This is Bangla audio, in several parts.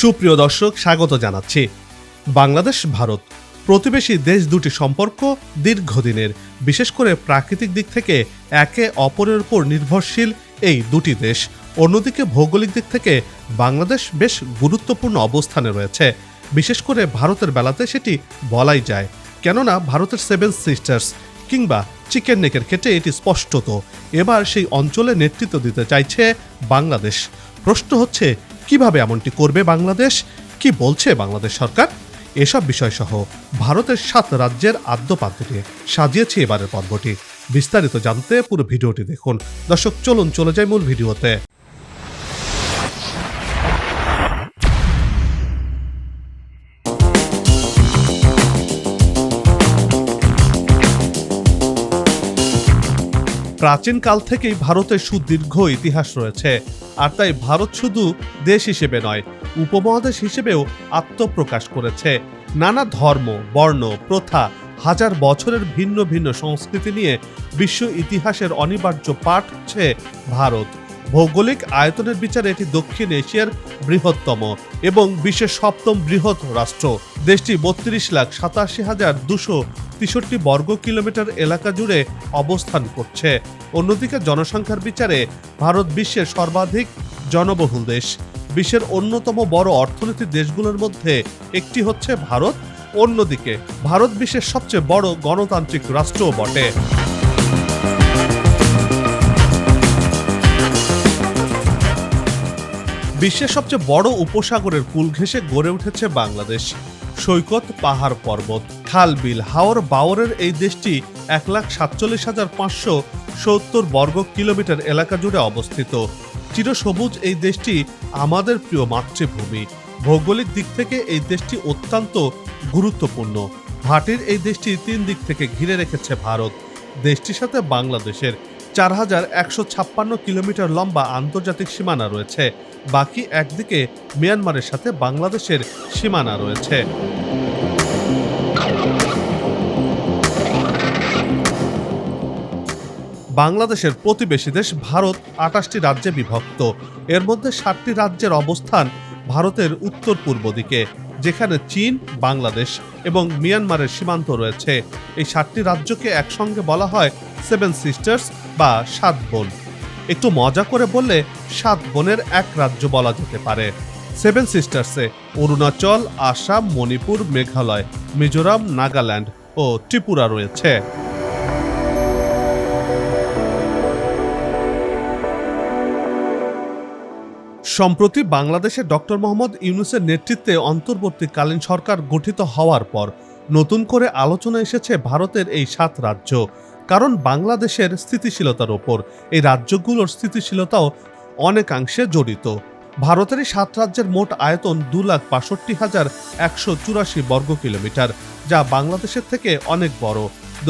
সুপ্রিয় দর্শক, স্বাগত জানাচ্ছি। বাংলাদেশ, ভারত প্রতিবেশী দেশ দুটি সম্পর্ক দীর্ঘদিনের, বিশেষ করে প্রাকৃতিক দিক থেকে একে অপরের উপর নির্ভরশীল এই দুটি দেশ। অন্যদিকে ভৌগোলিক দিক থেকে বাংলাদেশ বেশ গুরুত্বপূর্ণ অবস্থানে রয়েছে। বিশেষ করে ভারতের বেলাতে সেটি বলাই যায়। কেননা, ভারতের সেভেন সিস্টার্স কিংবা চিকেন নেকের ক্ষেত্রে এটি স্পষ্টত। এবার সেই অঞ্চলে নেতৃত্ব দিতে চাইছে বাংলাদেশ। প্রশ্ন হচ্ছে কীভাবে এমনটি করবে বাংলাদেশ? কি বলছে বাংলাদেশ সরকার? এসব বিষয়সহ ভারতের সাত রাজ্যের আদ্যপাদ্য নিয়ে সাজিয়েছে এবারের পর্বটি। বিস্তারিত জানতে পুরো ভিডিওটি দেখুন। দর্শক, চলুন চলে যায় মূল ভিডিওতে। প্রাচীনকাল থেকেই ভারতের সুদীর্ঘ ইতিহাস রয়েছে। আর তাই ভারত শুধু দেশ হিসেবে নয়, উপমহাদেশ হিসেবেও আত্মপ্রকাশ করেছে। নানা ধর্ম, বর্ণ, প্রথা, হাজার বছরের ভিন্ন ভিন্ন সংস্কৃতি নিয়ে বিশ্ব ইতিহাসের অনিবার্য পাঠ হচ্ছে ভারত। ভৌগোলিক আয়তনের বিচারে এটি দক্ষিণ এশিয়ার বৃহত্তম এবং বিশ্বের সপ্তম বৃহৎ রাষ্ট্র। দেশটি বত্রিশ লাখ সাতাশি হাজার দুশো তেষট্টি বর্গ কিলোমিটার এলাকা জুড়ে অবস্থান করছে। অন্যদিকে জনসংখ্যার বিচারে ভারত বিশ্বের সর্বাধিক জনবহুল দেশ। বিশ্বের অন্যতম বড় অর্থনীতির দেশগুলোর মধ্যে একটি হচ্ছে ভারত। অন্যদিকে ভারত বিশ্বের সবচেয়ে বড় গণতান্ত্রিক রাষ্ট্রও বটে। বিশ্বের সবচেয়ে বড় উপসাগরের কুল ঘেঁষে গড়ে উঠেছে বাংলাদেশ। সৈকত, পাহাড় পর্বত, খাল, বিল, হাওর, বাওরের এই দেশটি এক লাখ সাতচল্লিশ হাজার পাঁচশো সত্তর বর্গ কিলোমিটার এলাকা জুড়ে অবস্থিত। চিরসবুজ এই দেশটি আমাদের প্রিয় মাতৃভূমি। ভৌগোলিক দিক থেকে এই দেশটি অত্যন্ত গুরুত্বপূর্ণ। ভাটির এই দেশটি তিন দিক থেকে ঘিরে রেখেছে ভারত। দেশটির সাথে বাংলাদেশের চার হাজার একশো ছাপ্পান্ন কিলোমিটার লম্বা আন্তর্জাতিক সীমানা রয়েছে। বাকি একদিকে মিয়ানমারের সাথে বাংলাদেশের সীমানা রয়েছে। বাংলাদেশের প্রতিবেশী দেশ ভারত আটাশটি রাজ্যে বিভক্ত। এর মধ্যে সাতটি রাজ্যের অবস্থান ভারতের উত্তর পূর্ব দিকে। যেখানে চীন, বাংলাদেশ এবং মিয়ানমারের সীমান্ত রয়েছে। এই সাতটি রাজ্যকে একসঙ্গে বলা হয় সেভেন সিস্টার্স বা সাত বোন। একটু মজা করে বললে সাত বোনের এক রাজ্য বলা যেতে পারে। সেভেন সিস্টার্সে অরুণাচল, আসাম, মণিপুর, মেঘালয়, মিজোরাম, নাগাল্যান্ড ও ত্রিপুরা রয়েছে। সম্প্রতি বাংলাদেশে ডক্টর মোহাম্মদ ইউনুসের নেতৃত্বে অন্তর্বর্তীকালীন সরকার গঠিত হওয়ার পর নতুন করে আলোচনা এসেছে ভারতের এই সাত রাজ্য। কারণ বাংলাদেশের স্থিতিশীলতার ওপর এই রাজ্যগুলোর স্থিতিশীলতাও অনেকাংশে জড়িত। ভারতের এই সাত রাজ্যের মোট আয়তন দু লাখ বাষট্টি হাজার একশো চুরাশি বর্গ কিলোমিটার, যা বাংলাদেশের থেকে অনেক বড়।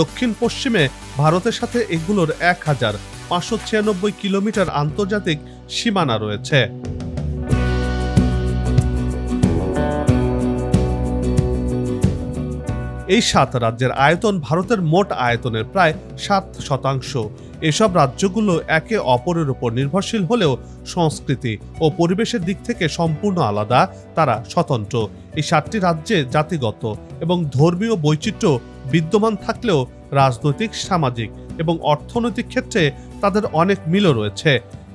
দক্ষিণ পশ্চিমে ভারতের সাথে এগুলোর এক হাজার পাঁচশো ছিয়ানব্বই কিলোমিটার আন্তর্জাতিক সীমানা রয়েছে। এই সাত রাজ্যের আয়তন ভারতের মোট আয়তনের প্রায় সাত শতাংশ। এসব রাজ্যগুলো একে অপরের উপর নির্ভরশীল হলেও সংস্কৃতি ও পরিবেশের দিক থেকে সম্পূর্ণ আলাদা, তারা স্বতন্ত্র। এই সাতটি রাজ্যে জাতিগত এবং ধর্মীয় বৈচিত্র্য বিদ্যমান থাকলেও রাজনৈতিক, সামাজিক এবং অর্থনৈতিক ক্ষেত্রে তাদের অনেক মিলও রয়েছে।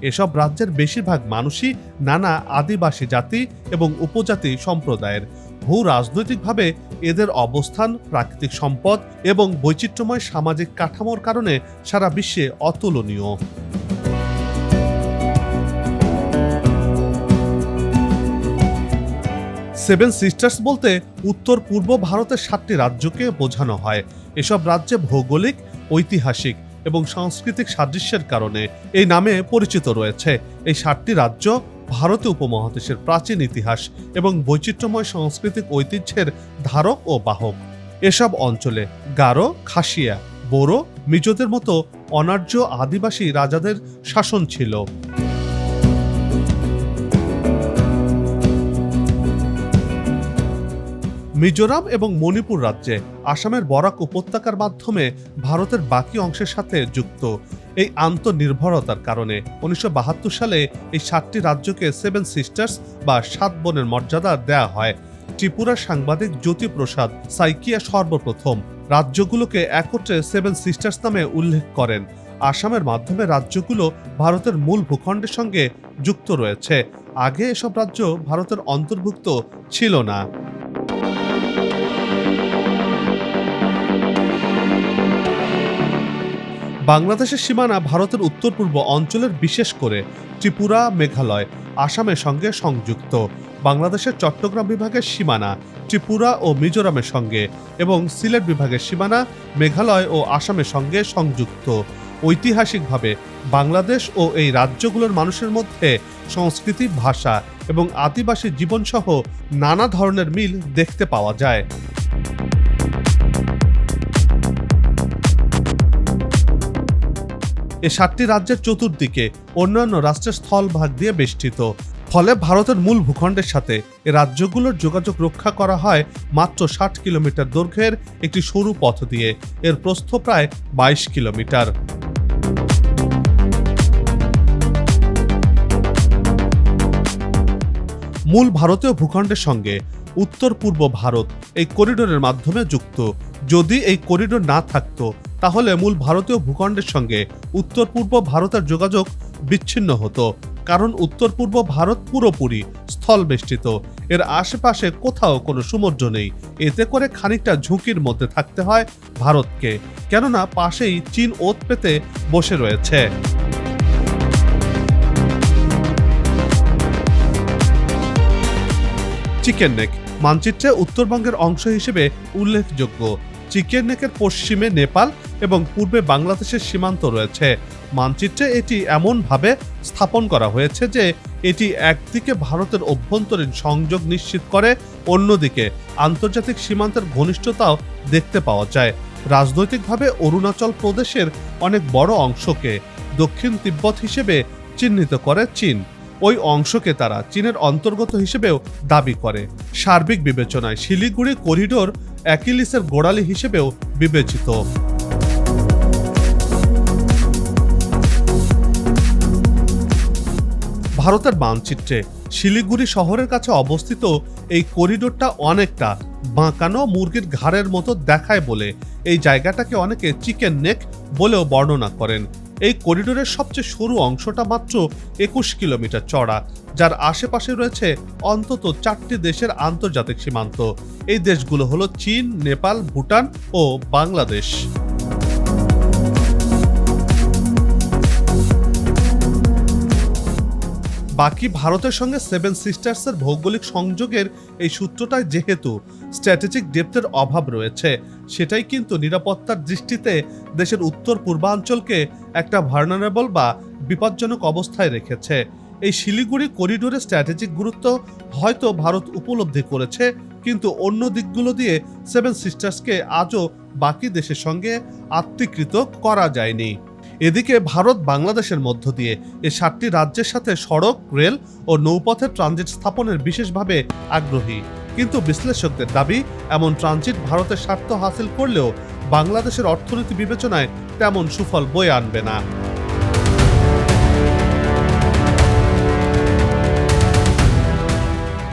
এসব রাজ্যের বেশিরভাগ মানুষই নানা আদিবাসী জাতি এবং উপজাতি সম্প্রদায়ের। ভূ রাজনৈতিকভাবে এদের অবস্থান, প্রাকৃতিক সম্পদ এবং বৈচিত্র্যময় সামাজিক কাঠামোর কারণে সারা বিশ্বে অতুলনীয়। সেভেন সিস্টার্স বলতে উত্তর পূর্ব ভারতের সাতটি রাজ্যকে বোঝানো হয়। এসব রাজ্যে ভৌগোলিক, ঐতিহাসিক এবং সাংস্কৃতিক সাদৃশ্যের কারণে এই নামে পরিচিত রয়েছে। এই সাতটি রাজ্য ভারতীয় উপমহাদেশের প্রাচীন ইতিহাস এবং বৈচিত্র্যময় সাংস্কৃতিক ঐতিহ্যের ধারক ও বাহক। এসব অঞ্চলে গারো, খাসিয়া, বোরো, মিজোদের মতো অনার্য আদিবাসী রাজাদের শাসন ছিল। মিজোরাম এবং মণিপুর রাজ্যে আসামের বরাক উপত্যকার মাধ্যমে ভারতের বাকি অংশের সাথে যুক্ত। এই আন্তনির্ভরতার কারণে উনিশশো বাহাত্তর সালে এই সাতটি রাজ্যকে সেভেন সিস্টার্স বা সাত বোনের মর্যাদা দেয়া হয়। ত্রিপুরার সাংবাদিক জ্যোতিপ্রসাদ সাইকিয়া সর্বপ্রথম রাজ্যগুলোকে একত্রে সেভেন সিস্টার্স নামে উল্লেখ করেন। আসামের মাধ্যমে রাজ্যগুলো ভারতের মূল ভূখণ্ডের সঙ্গে যুক্ত রয়েছে। আগে এসব রাজ্য ভারতের অন্তর্ভুক্ত ছিল না। বাংলাদেশের সীমানা ভারতের উত্তর পূর্ব অঞ্চলের বিশেষ করে ত্রিপুরা, মেঘালয়, আসামের সঙ্গে সংযুক্ত। বাংলাদেশের চট্টগ্রাম বিভাগের সীমানা ত্রিপুরা ও মিজোরামের সঙ্গে এবং সিলেট বিভাগের সীমানা মেঘালয় ও আসামের সঙ্গে সংযুক্ত। ঐতিহাসিকভাবে বাংলাদেশ ও এই রাজ্যগুলোর মানুষের মধ্যে সংস্কৃতি, ভাষা এবং আদিবাসী জীবনসহ নানা ধরনের মিল দেখতে পাওয়া যায়। এ সাতটি রাজ্যের চতুর্দিকে অন্যান্য রাষ্ট্রের স্থলভাগ দিয়ে বেষ্টিত। ফলে ভারতের মূল ভূখণ্ডের সাথে এ রাজ্যগুলোর যোগাযোগ রক্ষা করা হয় মাত্র ষাট কিলোমিটার দৈর্ঘ্যের একটি সরু পথ দিয়ে। এর প্রস্থ প্রায় বাইশ কিলোমিটার। মূল ভারতীয় ভূখণ্ডের সঙ্গে উত্তর পূর্ব ভারত এই করিডোরের মাধ্যমে যুক্ত। যদি এই করিডোর না থাকতো তাহলে মূল ভারতীয় ভূখণ্ডের সঙ্গে উত্তর পূর্ব ভারতের যোগাযোগ বিচ্ছিন্ন হতো, কারণ উত্তর পূর্ব ভারত পুরোপুরি স্থল বেষ্টিত এর আশেপাশে কোথাও কোনো সমুদ্র নেই। এতে করে খানিকটা ঝুঁকির মধ্যে থাকতে হয় ভারতকে, কেননা পাশেই চীন ওত পেতে বসে রয়েছে। চিকেন নেক মানচিত্রে উত্তরবঙ্গের অংশ হিসেবে উল্লেখযোগ্য। চিকেন নেকের পশ্চিমে নেপাল এবং পূর্বে বাংলাদেশের সীমান্ত রয়েছে। মানচিত্রে এটি এমনভাবে স্থাপন করা হয়েছে যে এটি একদিকে ভারতের অভ্যন্তরীণ সংযোগ নিশ্চিত করে, অন্যদিকে আন্তর্জাতিক সীমান্তের ঘনিষ্ঠতাও দেখতে পাওয়া যায়। রাজনৈতিকভাবে অরুণাচল প্রদেশের অনেক বড় অংশকে দক্ষিণ তিব্বত হিসেবে চিহ্নিত করে চীন। ওই অংশকে তারা চীনের অন্তর্গত হিসেবেও দাবি করে। সার্বিক বিবেচনায় শিলিগুড়ি করিডোর অ্যাকিলিসের গোড়ালি হিসেবেও বিবেচিত। ভারতের মানচিত্রে শিলিগুড়ি শহরের কাছে অবস্থিত এই করিডোরটা অনেকটা বাঁকানো মুরগির ঘাড়ের মতো দেখায় বলে। এই জায়গাটাকে অনেকে চিকেন নেক বলেও বর্ণনা করেন। এই করিডোরের সবচেয়ে সরু অংশটা মাত্র একুশ কিলোমিটার চড়া, যার আশেপাশে রয়েছে অন্তত চারটি দেশের আন্তর্জাতিক সীমান্ত। এই দেশগুলো হলো চীন, নেপাল, ভুটান ও বাংলাদেশ। বাকি ভারতের সঙ্গে সেভেন সিস্টার্সের ভৌগোলিক সংযোগের এই সূত্রটায় যেহেতু স্ট্র্যাটেজিক ডেপথের অভাব রয়েছে, সেটাই কিন্তু নিরাপত্তার দৃষ্টিতে দেশের উত্তর পূর্বাঞ্চলকে একটা ভার্নারেবল বা বিপজ্জনক অবস্থায় রেখেছে। এই শিলিগুড়ি করিডোরের স্ট্র্যাটেজিক গুরুত্ব হয়তো ভারত উপলব্ধি করেছে, কিন্তু অন্য দিকগুলো দিয়ে সেভেন সিস্টার্সকে আজও বাকি দেশের সঙ্গে আত্মীকৃত করা যায়নি। এদিকে ভারত বাংলাদেশের মধ্য দিয়ে এ সাতটি রাজ্যের সাথে সড়ক, রেল ও নৌপথের ট্রানজিট স্থাপনের বিশেষভাবে আগ্রহী। কিন্তু বিশ্লেষকদের দাবি, এমন ট্রানজিট ভারতের স্বার্থ হাসিল করলেও বাংলাদেশের অর্থনীতি বিবেচনায় তেমন সুফল বয়ে আনবে না।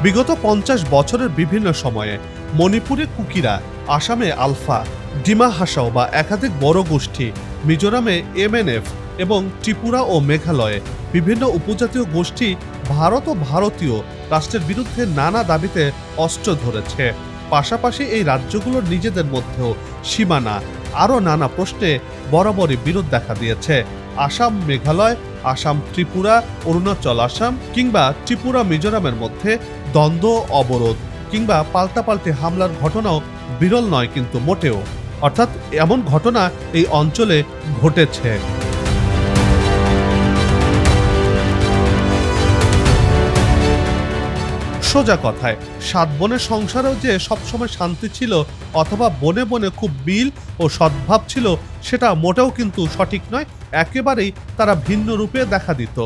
বিগত পঞ্চাশ বছরের বিভিন্ন সময়ে মণিপুরে কুকিরা, আসামে আলফা, ডিমা হাসাও বা একাধিক বড় গোষ্ঠী মিজোরামে এমএনএফ এবং ত্রিপুরা ও মেঘালয়ে বিভিন্ন উপজাতীয় গোষ্ঠী ভারত ও ভারতীয় রাষ্ট্রের বিরুদ্ধে নানা দাবিতে অস্ত্র ধরেছে। পাশাপাশি এই রাজ্যগুলোর নিজেদের মধ্যেও সীমানা আরও নানা প্রশ্নে বরাবরই বিরোধ দেখা দিয়েছে। আসাম, মেঘালয়, আসাম, ত্রিপুরা, অরুণাচল, আসাম কিংবা ত্রিপুরা, মিজোরামের মধ্যে দ্বন্দ্ব, অবরোধ কিংবা পাল্টাপাল্টি হামলার ঘটনাও বিরল নয় কিন্তু মোটেও। অর্থাৎ এমন ঘটনা এই অঞ্চলে ঘটেছে। সোজা কথায়, সাত বনের সংসারেও যে সবসময় শান্তি ছিল অথবা বনে বনে খুব বিল ও সদ্ভাব ছিল, সেটা মোটেও কিন্তু সঠিক নয়। একেবারেই তারা ভিন্ন রূপে দেখা দিত।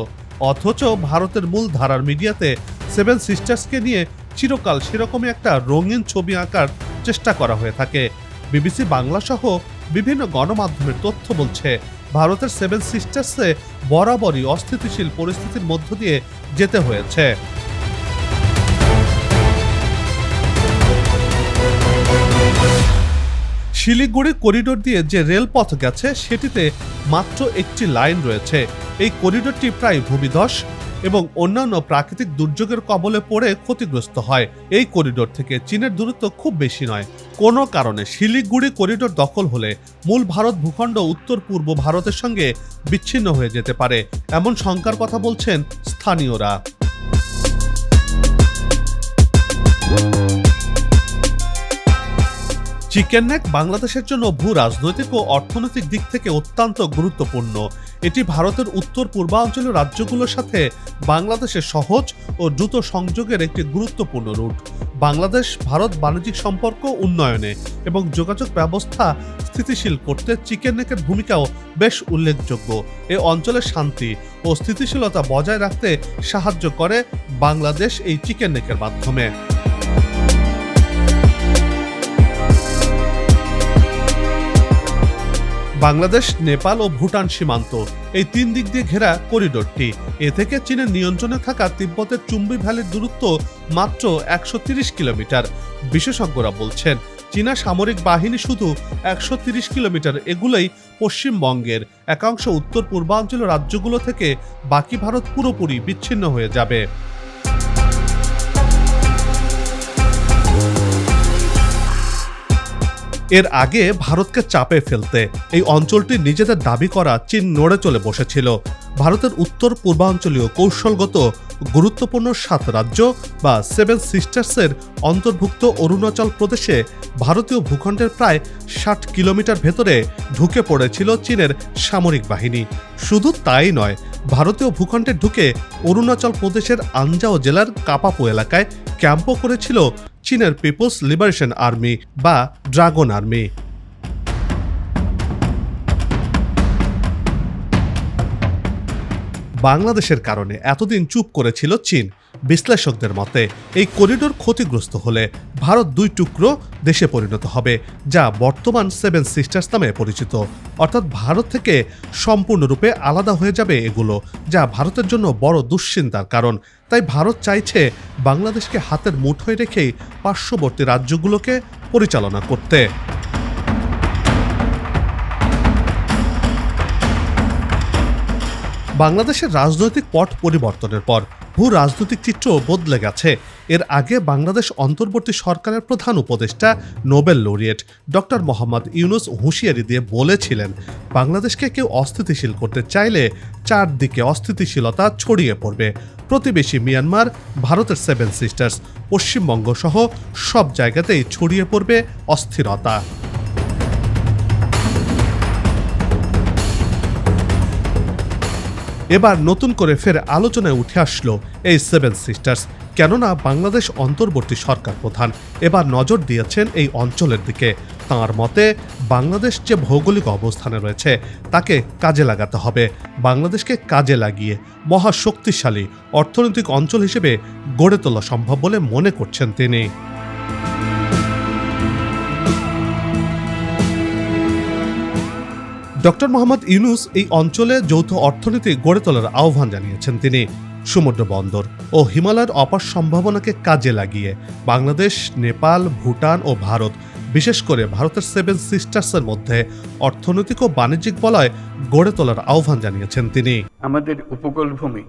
অথচ ভারতের মূল ধারার মিডিয়াতে সেভেন সিস্টার্সকে নিয়ে চিরকাল সেরকমই একটা রঙিন ছবি আঁকার চেষ্টা করা হয়ে থাকে। বিবিসি বাংলা সহ বিভিন্ন গণমাধ্যমের তথ্য বলছে, ভারতের সেভেন সিস্টার্সে বরাবরই অস্থিতিশীল পরিস্থিতির মধ্য দিয়ে যেতে হয়েছে। শিলিগুড়ি করিডোর দিয়ে যে রেলপথ গেছে, সেটিতে মাত্র একটি লাইন রয়েছে। এই করিডোরটি প্রায় ভূমিধস। এবং অন্যান্য প্রাকৃতিক দুর্যোগের কবলে পড়ে ক্ষতিগ্রস্ত হয়। এই করিডোর থেকে চীনের দূরত্ব খুব বেশি নয়। কোনো কারণে শিলিগুড়ি করিডোর দখল হলে মূল ভারত ভূখণ্ড উত্তর পূর্ব ভারতের সঙ্গে বিচ্ছিন্ন হয়ে যেতে পারে, এমন শঙ্কার কথা বলছেন স্থানীয়রা। চিকেন নেক বাংলাদেশের জন্য ভূ রাজনৈতিক ও অর্থনৈতিক দিক থেকে অত্যন্ত গুরুত্বপূর্ণ। এটি ভারতের উত্তর পূর্বাঞ্চলীয় রাজ্যগুলোর সাথে বাংলাদেশের সহজ ও দ্রুত সংযোগের একটি গুরুত্বপূর্ণ রুট। বাংলাদেশ, ভারত বাণিজ্যিক সম্পর্ক উন্নয়নে এবং যোগাযোগ ব্যবস্থা স্থিতিশীল করতে চিকেন নেকের ভূমিকাও বেশ উল্লেখযোগ্য। এ অঞ্চলের শান্তি ও স্থিতিশীলতা বজায় রাখতে সাহায্য করে বাংলাদেশ এই চিকেন নেকের মাধ্যমে। বাংলাদেশ, নেপাল ও ভুটান সীমান্ত। এই তিন দিক দিয়ে ঘেরা করিডোরটি। এ থেকে চীনের নিয়ন্ত্রণে থাকা তিব্বতের চুম্বি ভ্যালির দূরত্ব মাত্র একশো ত্রিশ কিলোমিটার। বিশেষজ্ঞরা বলছেন, চীনা সামরিক বাহিনী শুধু একশো কিলোমিটার এগুলোই পশ্চিমবঙ্গের। একাংশ উত্তর পূর্বাঞ্চলীয় রাজ্যগুলো থেকে বাকি ভারত পুরোপুরি বিচ্ছিন্ন হয়ে যাবে। এর আগে ভারতকে চাপে ফেলতে এই অঞ্চলটি নিজেদের দাবি করা চীন নড়ে চলে বসেছিল। ভারতের উত্তর পূর্বাঞ্চলীয় কৌশলগত গুরুত্বপূর্ণ সাত রাজ্য বা সেভেন সিস্টার্সের অন্তর্ভুক্ত অরুণাচল প্রদেশে ভারতীয় ভূখণ্ডের প্রায় ষাট কিলোমিটার ভেতরে ঢুকে পড়েছিল চীনের সামরিক বাহিনী। শুধু তাই নয়, ভারতীয় ভূখণ্ডে ঢুকে অরুণাচল প্রদেশের আনজাও জেলার কাপাপু এলাকায় ক্যাম্পও করেছিল চীনের পিপলস লিবারেশন আর্মি বা ড্রাগন আর্মি। বাংলাদেশের কারণে এতদিন চুপ করেছিল চীন, বিশ্লেষকদের মতে এই করিডোর ক্ষতিগ্রস্ত হলে ভারত দুই টুকরো দেশে পরিণত হবে, যা বর্তমান সেভেন সিস্টার্স নামে পরিচিত। অর্থাৎ ভারত থেকে সম্পূর্ণরূপে আলাদা হয়ে যাবে এগুলো, যা ভারতের জন্য বড় দুশ্চিন্তার কারণ তাই ভারত চাইছে বাংলাদেশকে হাতের মুঠোয় রেখেই পার্শ্ববর্তী রাজ্যগুলোকে পরিচালনা করতে। বাংলাদেশের রাজনৈতিক পট পরিবর্তনের পর ভূ রাজনৈতিক চিত্র বদলে গেছে। এর আগে বাংলাদেশ অন্তর্বর্তী সরকারের প্রধান উপদেষ্টা, Nobel laureate doctor Mohammad Yunus হুঁশিয়ারি দিয়ে বলেছিলেন, বাংলাদেশকে কেউ অস্থিতিশীল করতে চাইলে চারদিকে অস্থিতিশীলতা ছড়িয়ে পড়বে। প্রতিবেশী মিয়ানমার, ভারতের সেভেন সিস্টার্স, পশ্চিমবঙ্গ সহ সব জায়গাতেই ছড়িয়ে পড়বে অস্থিরতা। এবার নতুন করে ফের আলোচনায় উঠে আসলো এই সেভেন সিস্টার্স। কেননা বাংলাদেশ অন্তর্বর্তী সরকার প্রধান। এবার নজর দিয়েছেন এই অঞ্চলের দিকে। তাঁর মতে, বাংলাদেশ যে ভৌগোলিক অবস্থানে রয়েছে, তাকে কাজে লাগাতে হবে। বাংলাদেশকে কাজে লাগিয়ে মহা শক্তিশালী অর্থনৈতিক অঞ্চল হিসেবে গড়ে তোলা সম্ভব বলে মনে করছেন তিনি। ডক্টর মোহাম্মদ ইউনুস এই অঞ্চলে যৌথ অর্থনীতি গড়ে তোলার আহ্বান জানিয়েছেন তিনি। সমুদ্র বন্দর ও হিমালয়ের অপার সম্ভাবনাকে কাজে লাগিয়ে বাংলাদেশ, নেপাল, ভুটান ও ভারত, বিশেষ করে ভারতের সেভেন সিস্টার্সের মধ্যে অর্থনৈতিক ও বাণিজ্যিক বলয় গড়ে তোলার আহ্বান জানিয়েছেন তিনি। আমাদের উপকূল ভূমি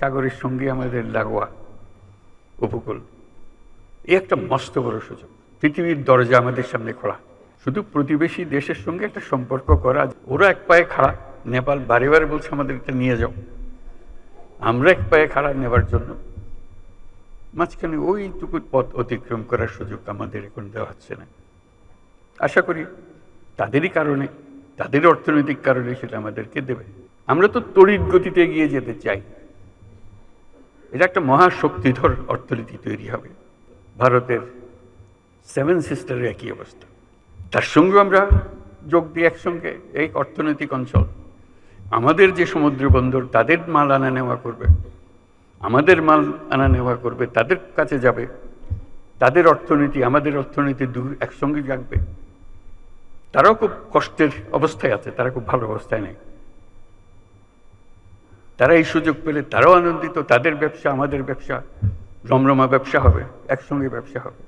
সাগরের সঙ্গে আমাদের লাগোয়া উপকূল। এই একটা মস্ত বড় সুযোগ। পৃথিবীর দরজা আমাদের সামনে খোলা। শুধু প্রতিবেশী দেশের সঙ্গে একটা সম্পর্ক করা, ওরা এক পায়ে খাড়া। নেপাল বারে বারে বলছে আমাদের এটা নিয়ে যাও। আমরা এক পায়ে খাড়া নেবার জন্য। মাঝখানে ওইটুকু পথ অতিক্রম করার সুযোগ আমাদের এখন দেওয়া হচ্ছে না। আশা করি তাদেরই কারণে, তাদের অর্থনৈতিক কারণে সেটা আমাদেরকে দেবে। আমরা তো তড়িৎ গতিতে এগিয়ে যেতে চাই। এটা একটা মহাশক্তিধর অর্থনীতি তৈরি হবে। ভারতের সেভেন সিস্টারের একই অবস্থা। তার সঙ্গে আমরা যোগ দিই একসঙ্গে, এই অর্থনৈতিক অঞ্চল। আমাদের যে সমুদ্র বন্দর, তাদের মাল আনা নেওয়া করবে। আমাদের মাল আনা নেওয়া করবে, তাদের কাছে যাবে। তাদের অর্থনীতি, আমাদের অর্থনীতি দু একসঙ্গে জাগবে। তারাও খুব কষ্টের অবস্থায় আছে, তারা খুব ভালো অবস্থায় নেই। তারা এই সুযোগ পেলে তারাও আনন্দিত, তাদের ব্যবসা আমাদের ব্যবসা। রমরমা ব্যবসা হবে, একসঙ্গে ব্যবসা হবে।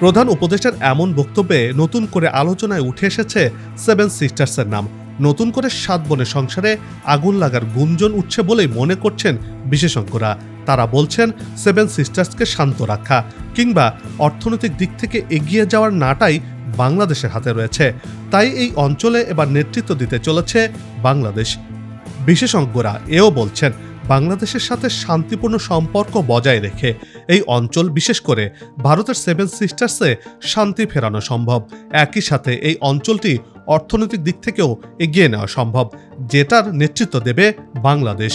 প্রধান উপদেষ্টার এমন বক্তব্যে নতুন করে আলোচনায় উঠে এসেছে সেভেন সিস্টার্সের নাম। নতুন করে সাত বনের সংসারে আগুন লাগার গুঞ্জন উঠছে বলেই মনে করছেন বিশেষজ্ঞরা। তারা বলছেন, সেভেন সিস্টার্সকে শান্ত রাখা কিংবা অর্থনৈতিক দিক থেকে এগিয়ে যাওয়ার নাটাই বাংলাদেশের হাতে রয়েছে। তাই এই অঞ্চলে এবার নেতৃত্ব দিতে চলেছে বাংলাদেশ। বিশেষজ্ঞরা এও বলছেন বাংলাদেশের সাথে শান্তিপূর্ণ সম্পর্ক বজায় রেখে এই অঞ্চল, বিশেষ করে ভারতের সেভেন সিস্টার্সে শান্তি ফেরানো সম্ভব। একই সাথে এই অঞ্চলটি অর্থনৈতিক দিক থেকেও এগিয়ে নেওয়া সম্ভব, যেটার নেতৃত্ব দেবে বাংলাদেশ।